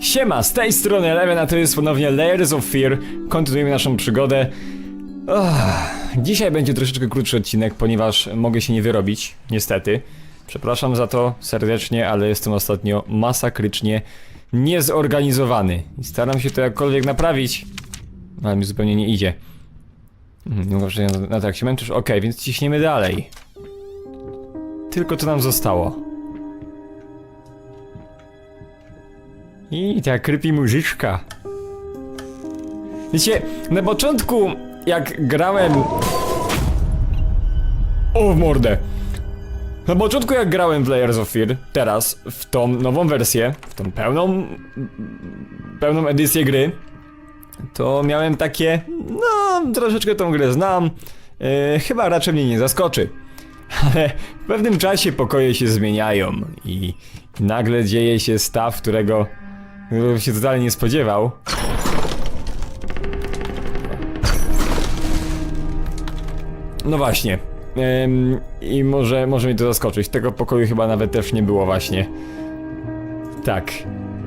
Siema, z tej strony Eleven, a to jest ponownie Layers of Fear. Kontynuujemy naszą przygodę. Ach, dzisiaj będzie troszeczkę krótszy odcinek, ponieważ mogę się nie wyrobić, niestety. Przepraszam za to serdecznie, ale jestem ostatnio masakrycznie niezorganizowany. I staram się to jakkolwiek naprawić, ale mi zupełnie nie idzie. Mhm, Nie mogę że na, się męczysz? Okej, więc ciśniemy dalej. Tylko to nam zostało. I ta creepy muzyczka. Wiecie, na początku jak grałem... O w mordę. Na początku jak grałem w Layers of Fear, teraz, w tą nową wersję, w tą pełną... pełną edycję gry, to miałem takie... no, troszeczkę tą grę znam, e, chyba raczej mnie nie zaskoczy. Ale w pewnym czasie pokoje się zmieniają i nagle dzieje się staw, którego którego bym się totalnie nie spodziewał. No właśnie. I może, może mnie to zaskoczyć. Tego pokoju chyba nawet też nie było właśnie. Tak.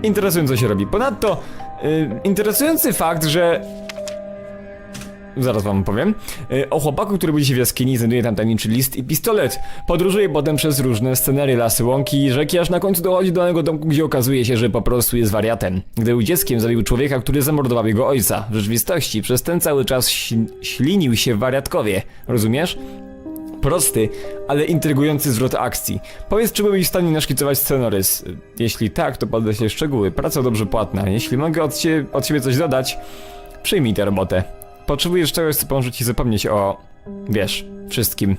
Interesująco się robi. Ponadto y, interesujący fakt, że Zaraz wam powiem. E, O chłopaku, który budzi się w jaskini, znajduje tam tajemniczy list i pistolet. Podróżuje potem przez różne scenery, lasy, łąki rzeki, aż na końcu dochodzi do danego domku, gdzie okazuje się, że po prostu jest wariatem. Gdy był dzieckiem, zabił człowieka, który zamordował jego ojca. W rzeczywistości przez ten cały czas śl- ślinił się wariatkowie. Rozumiesz? Prosty, ale intrygujący zwrot akcji. Powiedz, czy byłbyś w stanie naszkicować scenarys? Jeśli tak, to podeślę szczegóły. Praca dobrze płatna. Jeśli mogę od, cie, od siebie coś dodać, przyjmij tę robotę. Potrzebujesz czegoś, co pomoże ci zapomnieć o... wiesz, wszystkim.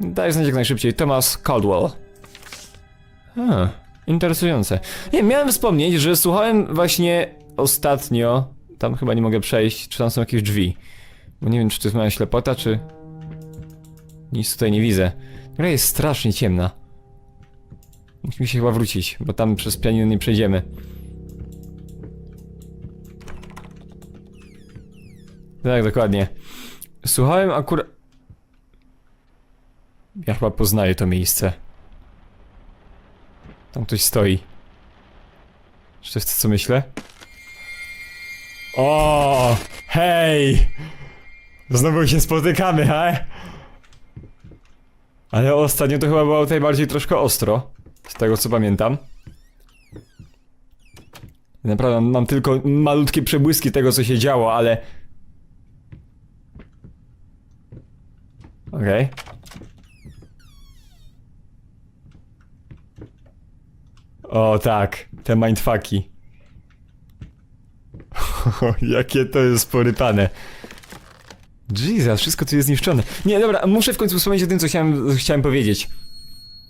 Daj znać jak najszybciej. Thomas Caldwell. A, interesujące. Nie, miałem wspomnieć, że słuchałem właśnie ostatnio... Tam chyba nie mogę przejść, czy tam są jakieś drzwi. Bo nie wiem, czy to jest moja ślepota, czy... Nic tutaj nie widzę. Gra jest strasznie ciemna. Musimy się chyba wrócić, bo tam przez pianinę nie przejdziemy. Tak, dokładnie. Słuchałem akurat... Ja chyba poznaję to miejsce. Tam ktoś stoi. Czy to jest to, co myślę? O, hej! Znowu się spotykamy, he? Ale ostatnio to chyba było tutaj bardziej troszkę ostro. Z tego co pamiętam. Naprawdę mam tylko malutkie przebłyski tego co się działo, ale... Okej. O tak, te mindfucki. Jakie to jest porypane. Jesus, wszystko tu jest zniszczone. Nie, dobra, muszę w końcu wspomnieć o tym, co chciałem, chciałem powiedzieć.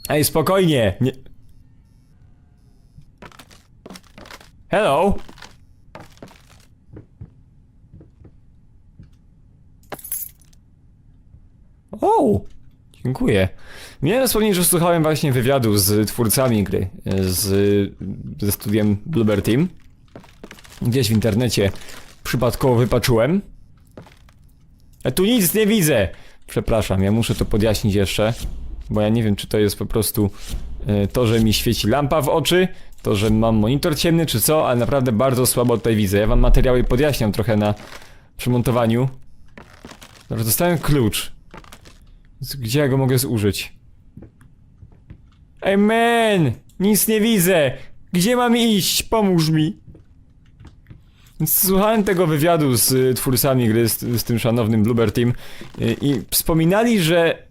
Ej, spokojnie! Nie... Hello? O! Dziękuję. Miałem wspomnieć, że słuchałem właśnie wywiadu z twórcami gry, z, ze studiem Bluebird Team. Gdzieś w internecie przypadkowo wypaczyłem. A tu nic nie widzę! Przepraszam, ja muszę to podjaśnić jeszcze, bo ja nie wiem, czy to jest po prostu e, to, że mi świeci lampa w oczy, to, że mam monitor ciemny, czy co, ale naprawdę bardzo słabo tutaj widzę. Ja wam materiały podjaśniam trochę na przymontowaniu. Dobra, dostałem klucz. Gdzie ja go mogę zużyć? Ej, man! Nic nie widzę! Gdzie mam iść? Pomóż mi! Słuchałem tego wywiadu z y, twórcami gry, z, z tym szanownym Bluebird Team y, i wspominali, że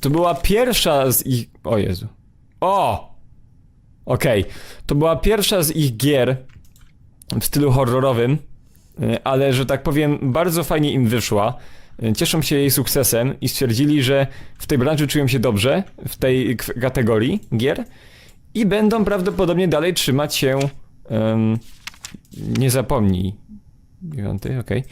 to była pierwsza z ich... O Jezu. O! Okej. To była pierwsza z ich gier w stylu horrorowym, y, ale że tak powiem, bardzo fajnie im wyszła. Y, Cieszą się jej sukcesem i stwierdzili, że w tej branży czują się dobrze, w tej kategorii gier i będą prawdopodobnie dalej trzymać się. em, nie zapomnij. Dziewiąty, okej.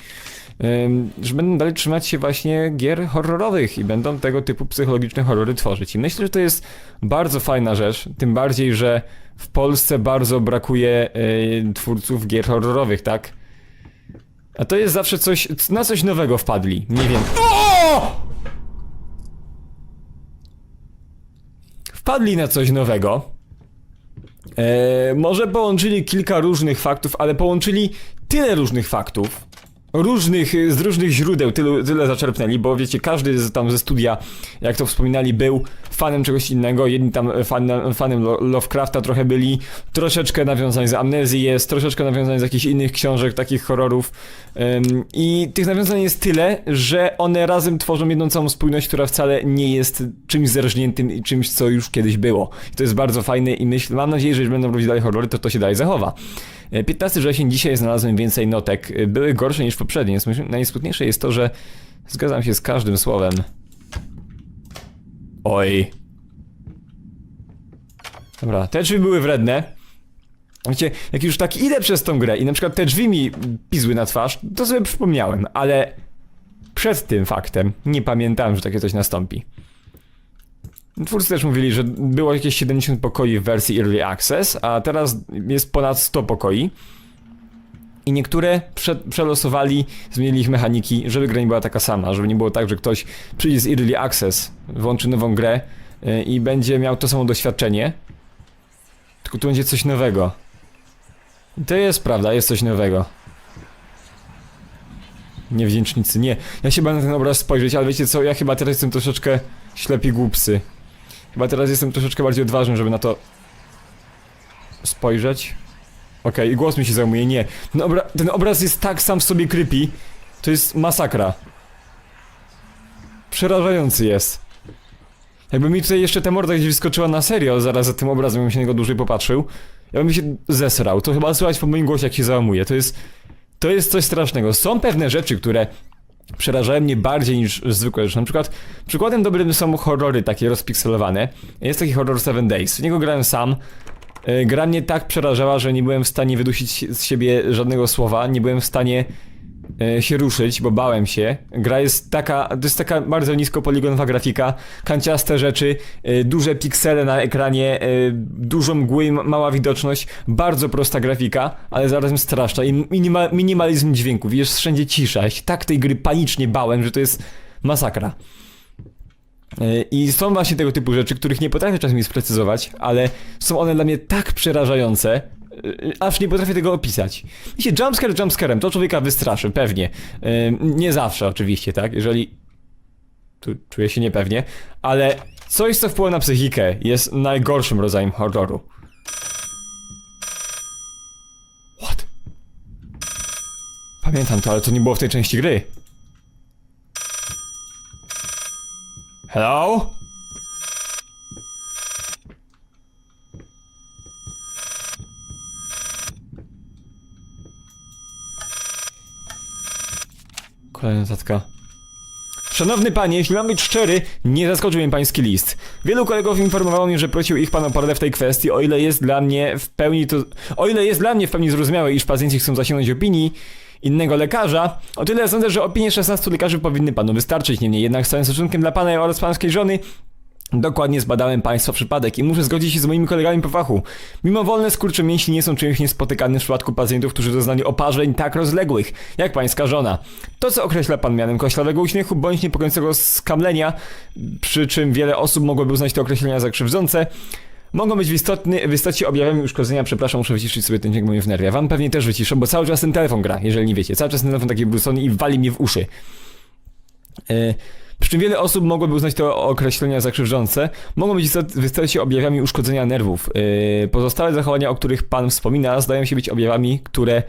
Em, Że będą dalej trzymać się właśnie gier horrorowych i będą tego typu psychologiczne horrory tworzyć. I myślę, że to jest bardzo fajna rzecz. Tym bardziej, że w Polsce bardzo brakuje e, twórców gier horrorowych, tak? A to jest zawsze coś, na coś nowego wpadli. Nie wiem. O! Wpadli na coś nowego. E, może połączyli kilka różnych faktów, ale połączyli tyle różnych faktów, różnych, z różnych źródeł tylu, tyle zaczerpnęli, bo wiecie, każdy z, tam ze studia, jak to wspominali, był fanem czegoś innego, jedni tam fan, fanem Lo- Lovecrafta trochę byli, troszeczkę nawiązań z Amnezji jest, troszeczkę nawiązań z jakichś innych książek, takich horrorów Ym, i tych nawiązań jest tyle, że one razem tworzą jedną całą spójność, która wcale nie jest czymś zerżniętym i czymś, co już kiedyś było. I to jest bardzo fajne i myślę, mam nadzieję, że jeżeli będą robić dalej horrory, to to się dalej zachowa. E, 15 wrzesień, dzisiaj znalazłem więcej notek. E, Były gorsze niż poprzednie. Najsmutniejsze- Najsmutniejsze jest to, że zgadzam się z każdym słowem. Oj. Dobra, te drzwi były wredne. Wiecie, jak już tak idę przez tą grę i na przykład te drzwi mi pizły na twarz, to sobie przypomniałem, ale przed tym faktem nie pamiętałem, że takie coś nastąpi. Twórcy też mówili, że było jakieś 70 pokoi w wersji Early Access, a teraz jest ponad 100 pokoi. I niektóre prze przelosowali, zmienili ich mechaniki, żeby gra nie była taka sama, żeby nie było tak, że ktoś przyjdzie z Early Access, włączy nową grę y, i będzie miał to samo doświadczenie, tylko tu będzie coś nowego. I To jest prawda, jest coś nowego. Niewdzięcznicy, nie. Ja się będę na ten obraz spojrzeć, ale wiecie co, ja chyba teraz jestem troszeczkę ślepi głupsy. Chyba teraz jestem troszeczkę bardziej odważny, żeby na to spojrzeć. Okej, i głos mi się zajmuje, nie. Ten, obra ten obraz jest tak sam w sobie creepy. To jest masakra. Przerażający jest. Jakby mi tutaj jeszcze ta morda gdzieś wyskoczyła na serio, zaraz za tym obrazem, bym się na niego dłużej popatrzył. Ja bym się zesrał. To chyba słychać po moim głosie, jak się załamuje. To jest... To jest coś strasznego. Są pewne rzeczy, które przerażają mnie bardziej niż zwykłe rzeczy. Na przykład, przykładem dobrym są horrory takie rozpikselowane. Jest taki horror Seven Days. W niego grałem sam. E, Gra mnie tak przerażała, że nie byłem w stanie wydusić z siebie żadnego słowa, nie byłem w stanie się ruszyć, bo bałem się. Gra jest taka, to jest taka bardzo niskopoligonowa grafika, kanciaste rzeczy, e, duże piksele na ekranie, e, dużo mgły, mała widoczność, bardzo prosta grafika, ale zarazem straszna i minima, minimalizm dźwięku, wiesz, wszędzie cisza. Ja się tak tej gry panicznie bałem, że to jest masakra. E, I są właśnie tego typu rzeczy, których nie potrafię czasami sprecyzować, ale są one dla mnie tak przerażające, e, aż nie potrafię tego opisać. Wiecie, jumpscare jumpscarem, to człowieka wystraszy, pewnie. E, Nie zawsze oczywiście, tak? Jeżeli... Tu czuję się niepewnie, ale coś, co wpływa na psychikę, jest najgorszym rodzajem horroru. What? Pamiętam to, ale to nie było w tej części gry. Hello? Kolejna notatka. Szanowny panie, jeśli mam być szczery, nie zaskoczył mnie pański list. Wielu kolegów informowało mnie, że prosił ich pan o poradę w tej kwestii, o ile jest dla mnie w pełni to... O ile jest dla mnie w pełni zrozumiałe, iż pacjenci chcą zasięgnąć opinii innego lekarza, o tyle sądzę, że opinie 16 lekarzy powinny panu wystarczyć. Niemniej jednak z całym szacunkiem dla pana oraz pańskiej żony, Dokładnie zbadałem państwa przypadek i muszę zgodzić się z moimi kolegami po fachu. Mimowolne skurcze mięśni nie są czymś niespotykanym w przypadku pacjentów, którzy doznali oparzeń tak rozległych, jak pańska żona. To, co określa pan mianem koślawego uśmiechu bądź niepokojącego skamlenia, przy czym wiele osób mogłoby uznać te określenia za krzywdzące, mogą być w, istotny, w istocie objawami uszkodzenia. Przepraszam, muszę wyciszyć sobie ten dźwięk, bo mnie wnerwia. Wam pewnie też wyciszę, bo cały czas ten telefon gra, jeżeli nie wiecie. Cały czas ten telefon taki wrócony i wali mnie w uszy. E, przy czym wiele osób mogłoby uznać te określenia za krzywdzące, mogą być w istocie objawami uszkodzenia nerwów. Yy, Pozostałe zachowania, o których Pan wspomina, zdają się być objawami, które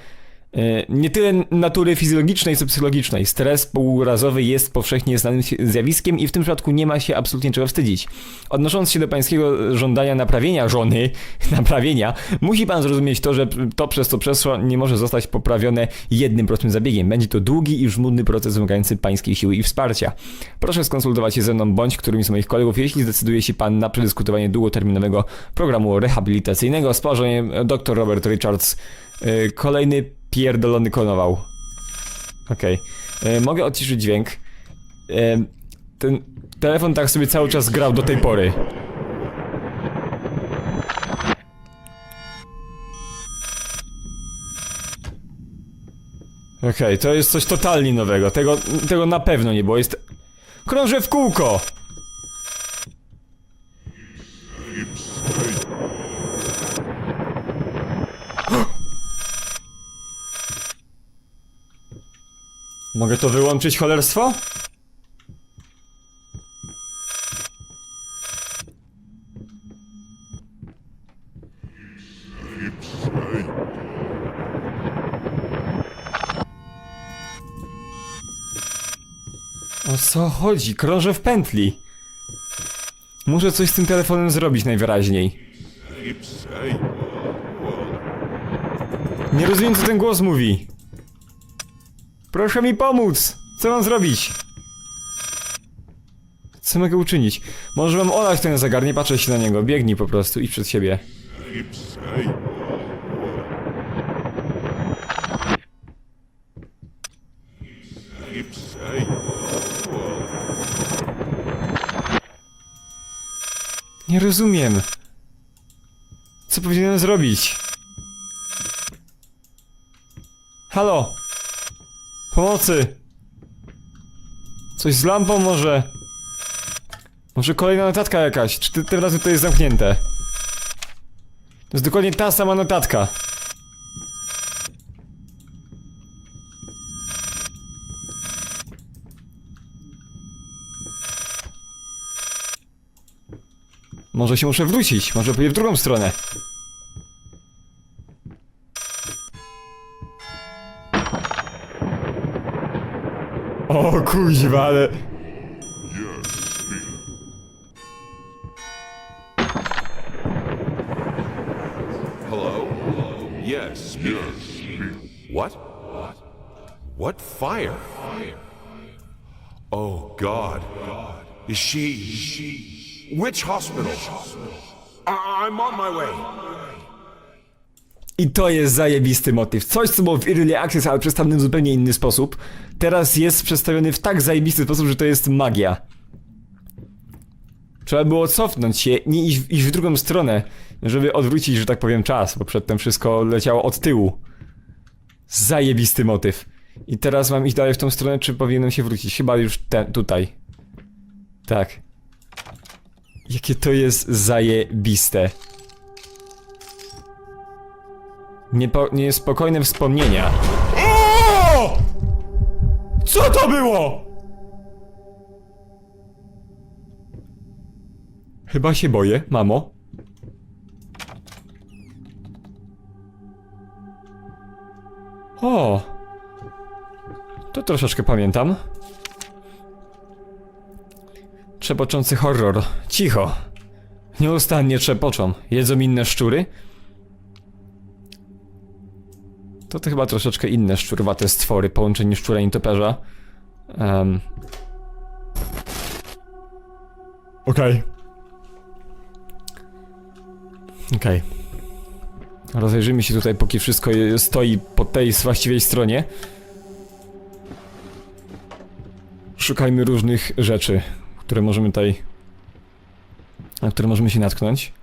nie tyle natury fizjologicznej, co psychologicznej. Stres półrazowy jest powszechnie znanym zjawiskiem i w tym przypadku nie ma się absolutnie czego wstydzić. Odnosząc się do pańskiego żądania naprawienia żony, naprawienia, musi pan zrozumieć to, że to przez co przeszło nie może zostać poprawione jednym prostym zabiegiem. Będzie to długi i żmudny proces wymagający pańskiej siły i wsparcia. Proszę skonsultować się ze mną bądź którymś z moich kolegów, jeśli zdecyduje się pan na przedyskutowanie długoterminowego programu rehabilitacyjnego. Poważaniem dr Robert Richards. Yy, kolejny pierdolony konował. Okej. Yy, mogę odciszyć dźwięk. Yy, ten telefon tak sobie cały czas grał do tej pory. Okej, to jest coś totalnie nowego. Tego, tego na pewno nie było. Jest. Krążę w kółko! Mogę to wyłączyć, cholerstwo? O co chodzi? Krążę w pętli. Muszę coś z tym telefonem zrobić najwyraźniej. Nie rozumiem, co ten głos mówi. Proszę mi pomóc! Co mam zrobić? Co mogę uczynić? Może mam olać ten zegar, nie patrzę się na niego. Biegnij po prostu, idź przed siebie. Nie rozumiem. Co powinienem zrobić? Halo! Pomocy! Coś z lampą może? Może kolejna notatka jakaś? Czy ty, tym razem to jest zamknięte? To jest dokładnie ta sama notatka. Może się muszę wrócić, może pójdę w drugą stronę. O kuźwa, ale... Hello? Yes, speak. What? What fire? Oh God. Is she Which hospital? I- I'm on my way. I to jest zajebisty motyw. Coś, co było w Early Access, ale przedstawiony w zupełnie inny sposób, teraz jest przedstawiony w tak zajebisty sposób, że to jest magia. Trzeba było cofnąć się, nie iść, iść w drugą stronę, żeby odwrócić, że tak powiem, czas, bo przedtem wszystko leciało od tyłu. Zajebisty motyw. I teraz mam iść dalej w tą stronę, czy powinienem się wrócić? Chyba już tutaj. Tak. Jakie to jest zajebiste. Niepo, niespokojne wspomnienia. O! Co to było? Chyba się boję, mamo. O! To troszeczkę pamiętam. Trzepoczący horror. Cicho. Nieustannie trzepoczą. Jedzą inne szczury? To to chyba troszeczkę inne szczurowate stwory, połączenie szczura i nietoperza. Um. Okej. Okej. Rozejrzyjmy się tutaj, póki wszystko stoi po tej właściwej stronie. Szukajmy różnych rzeczy, które możemy tutaj... na które możemy się natknąć.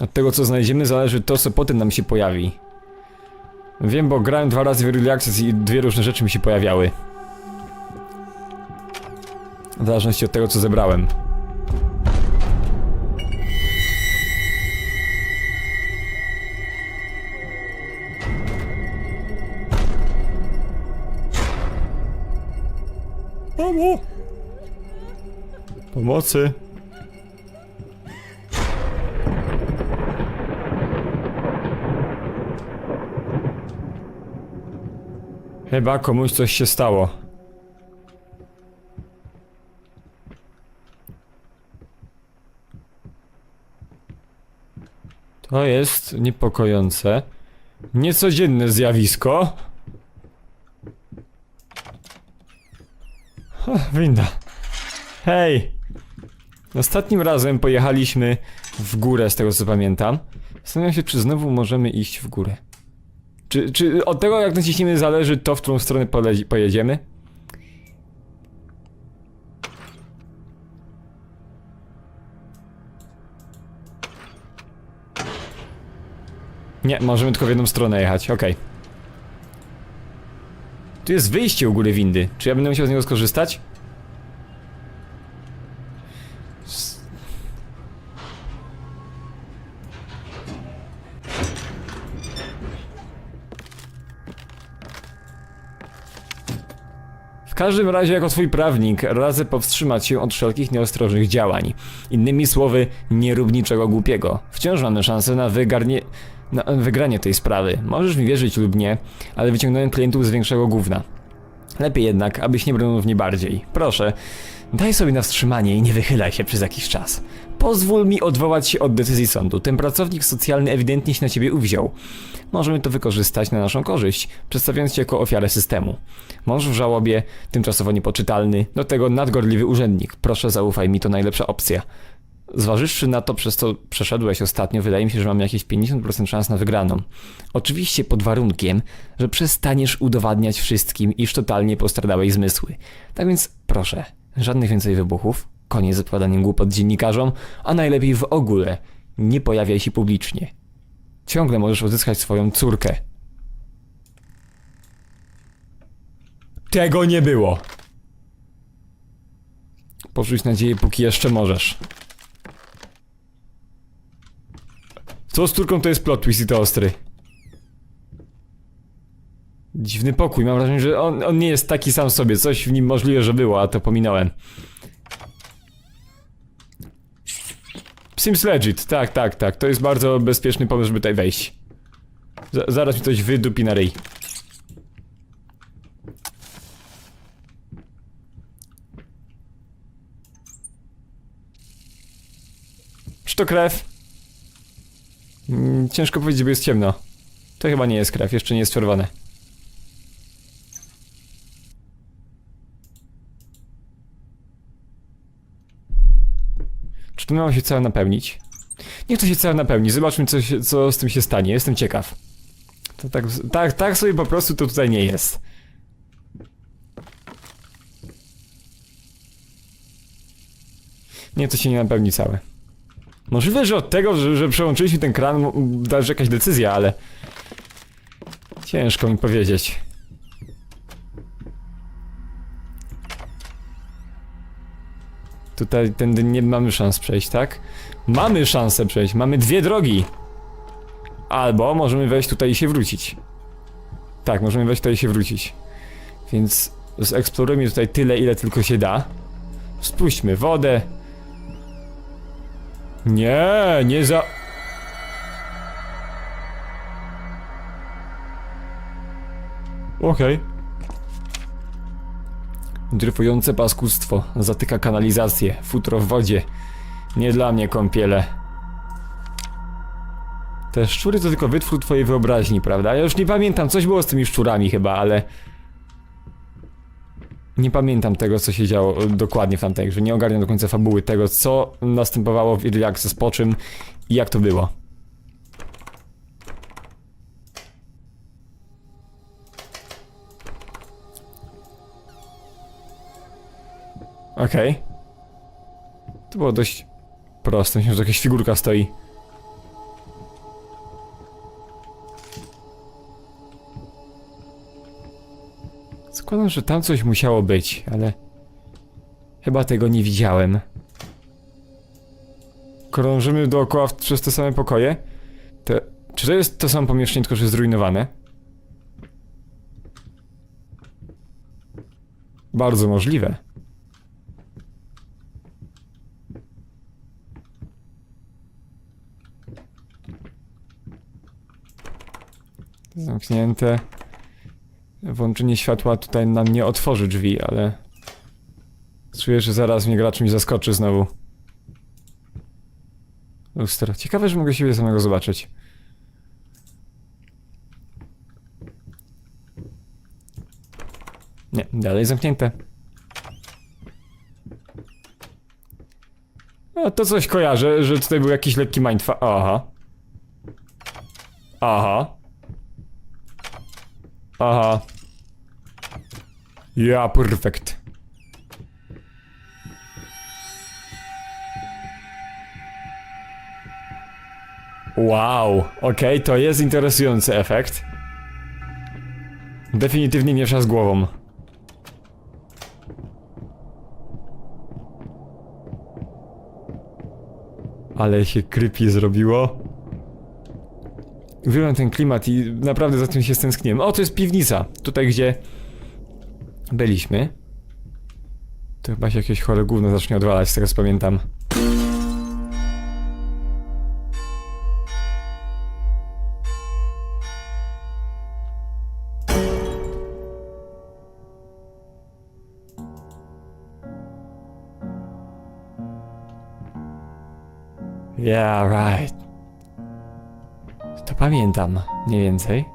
Od tego, co znajdziemy, zależy to, co potem nam się pojawi. Wiem, bo grałem dwa razy w Early Access i dwie różne rzeczy mi się pojawiały. W zależności od tego, co zebrałem. Pomocy! Chyba komuś coś się stało. To jest niepokojące. Niecodzienne zjawisko. Winda. Hej! Ostatnim razem pojechaliśmy w górę, z tego co pamiętam. Zastanawiam się, czy znowu możemy iść w górę. Czy, czy od tego, jak naciśniemy, zależy to, w którą stronę pojedziemy? Nie, możemy tylko w jedną stronę jechać, okej. Tu jest wyjście u góry windy. Czy ja będę musiał z niego skorzystać? Każdym razie, jako twój prawnik, radzę powstrzymać się od wszelkich nieostrożnych działań. Innymi słowy, nie rób niczego głupiego. Wciąż mamy szansę na wygarnie... na wygranie tej sprawy. Możesz mi wierzyć lub nie, ale wyciągnąłem klientów z większego gówna. Lepiej jednak, abyś nie brnął w nie bardziej. Proszę, daj sobie na wstrzymanie i nie wychylaj się przez jakiś czas. Pozwól mi odwołać się od decyzji sądu. Ten pracownik socjalny ewidentnie się na ciebie uwziął. Możemy to wykorzystać na naszą korzyść, przedstawiając cię jako ofiarę systemu. Mąż w żałobie, tymczasowo niepoczytalny, do tego nadgorliwy urzędnik. Proszę zaufaj mi, to najlepsza opcja. Zważywszy na to, przez co przeszedłeś ostatnio, wydaje mi się, że mamy jakieś 50% szans na wygraną. Oczywiście pod warunkiem, że przestaniesz udowadniać wszystkim, iż totalnie postradałeś zmysły. Tak więc proszę, żadnych więcej wybuchów, koniec z odpowiadaniem głupot dziennikarzom, a najlepiej w ogóle nie pojawiaj się publicznie. Ciągle możesz odzyskać swoją córkę. Tego nie było! Porzuć nadzieję, póki jeszcze możesz. Co z córką to jest plot twist i to ostry. Dziwny pokój, mam wrażenie, że on, on nie jest taki sam sobie. Coś w nim możliwe, że było, a to pominąłem. Seems legit, tak, tak, tak. To jest bardzo bezpieczny pomysł, żeby tutaj wejść. Z zaraz mi coś wydupi na ryj. Czy to krew? Mm, ciężko powiedzieć, bo jest ciemno. To chyba nie jest krew, jeszcze nie jest czerwone. Czy to miało się całe napełnić? Niech to się całe napełni, zobaczmy co, się, co z tym się stanie, jestem ciekaw. To tak, tak, tak sobie po prostu to tutaj nie jest. Nie, to się nie napełni całe. Możliwe, że od tego, że, że przełączyliśmy ten kran, zależy jakaś decyzja, ale... Ciężko mi powiedzieć. Tutaj tędy nie mamy szans przejść, tak? Mamy szansę przejść, mamy dwie drogi. Albo możemy wejść tutaj i się wrócić. Tak, możemy wejść tutaj i się wrócić. Więc zeksplorujmy tutaj tyle, ile tylko się da. Spuśćmy wodę. Nie, nie za... Okej. Dryfujące paskustwo zatyka kanalizację, futro w wodzie. Nie dla mnie kąpiele. Te szczury to tylko wytwór twojej wyobraźni, prawda? Ja już nie pamiętam, coś było z tymi szczurami chyba, ale... Nie pamiętam tego, co się działo e, dokładnie w tamtej grze. Nie ogarniam do końca fabuły tego, co następowało w Early Access po czym i jak to było. Okej. To było dość proste. Myślę, że jakaś figurka stoi. Składam, że tam coś musiało być, ale... Chyba tego nie widziałem. Krążymy dookoła przez te same pokoje? Te... Czy to jest to samo pomieszczenie, tylko że zrujnowane? Bardzo możliwe. Zamknięte. Włączenie światła tutaj nam nie otworzy drzwi, ale... Czuję, że zaraz mnie gracz mi zaskoczy znowu. Lustro. Ciekawe, że mogę siebie samego zobaczyć. Nie, dalej zamknięte. A to coś kojarzę, że tutaj był jakiś lekki mindfuck. Aha. Aha. Aha. Ja, perfekt. Wow, okej, to jest interesujący efekt. Definitywnie miesza z głową. Ale się creepy zrobiło. Uwielbiam ten klimat i naprawdę za tym się stęskniłem. O, to jest piwnica. Tutaj, gdzie byliśmy. To chyba się jakieś chore gówno zacznie odwalać, z tego pamiętam. Yeah, right. To pamiętam, mniej więcej.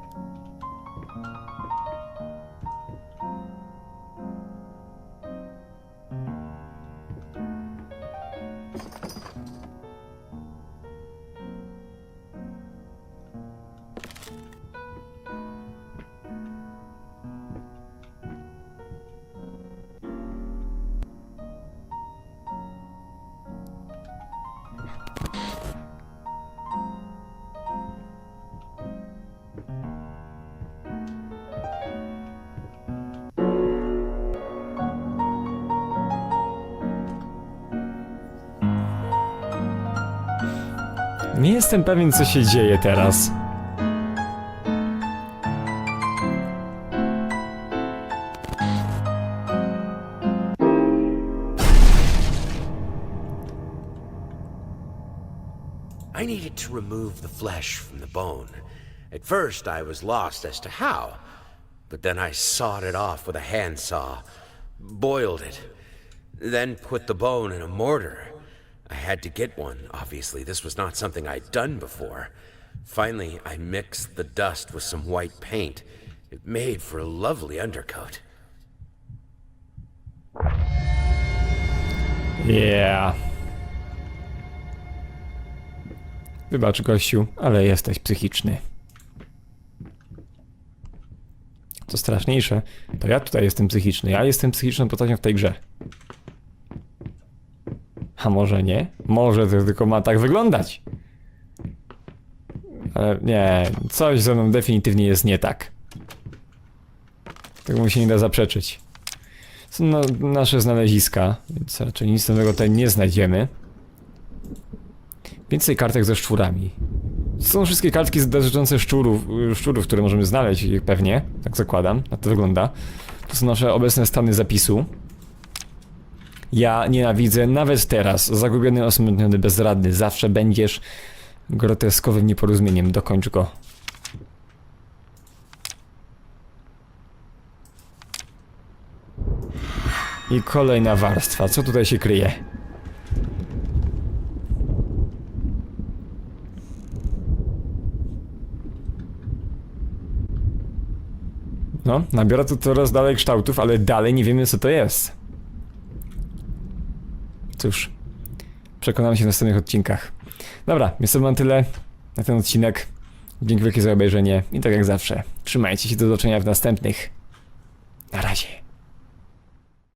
Nie jestem pewien, co się dzieje teraz. I needed to remove the flesh from the bone. At first, I was lost as to how, but then I sawed it off with a handsaw, boiled it, then put the bone in a mortar. I had to get one, obviously. This was not something I'd done before. Finally, I mixed the dust with some white paint. It made for a lovely undercoat. Yeah. Wybacz, gościu, ale jesteś psychiczny. Co straszniejsze, to ja tutaj jestem psychiczny. Ja jestem psychiczną postacią w tej grze. A może nie? Może to tylko ma tak wyglądać. Ale nie, coś ze mną definitywnie jest nie tak. Tego mu się nie da zaprzeczyć. Są no, nasze znaleziska, więc raczej nic nowego tutaj nie znajdziemy. Więcej kartek ze szczurami. Są wszystkie kartki dotyczące szczurów, szczurów, które możemy znaleźć pewnie, tak zakładam, na to wygląda. To są nasze obecne stany zapisu. Ja nienawidzę nawet teraz, zagubiony, osmętniony, bezradny, zawsze będziesz groteskowym nieporozumieniem, dokończ go. I kolejna warstwa. Co tutaj się kryje? No, nabiera to coraz dalej kształtów, ale dalej nie wiemy co to jest. Cóż, przekonamy się w następnych odcinkach. Dobra, jest to tyle na ten odcinek. Dzięki wielkie za obejrzenie i tak jak zawsze, trzymajcie się do zobaczenia w następnych. Na razie.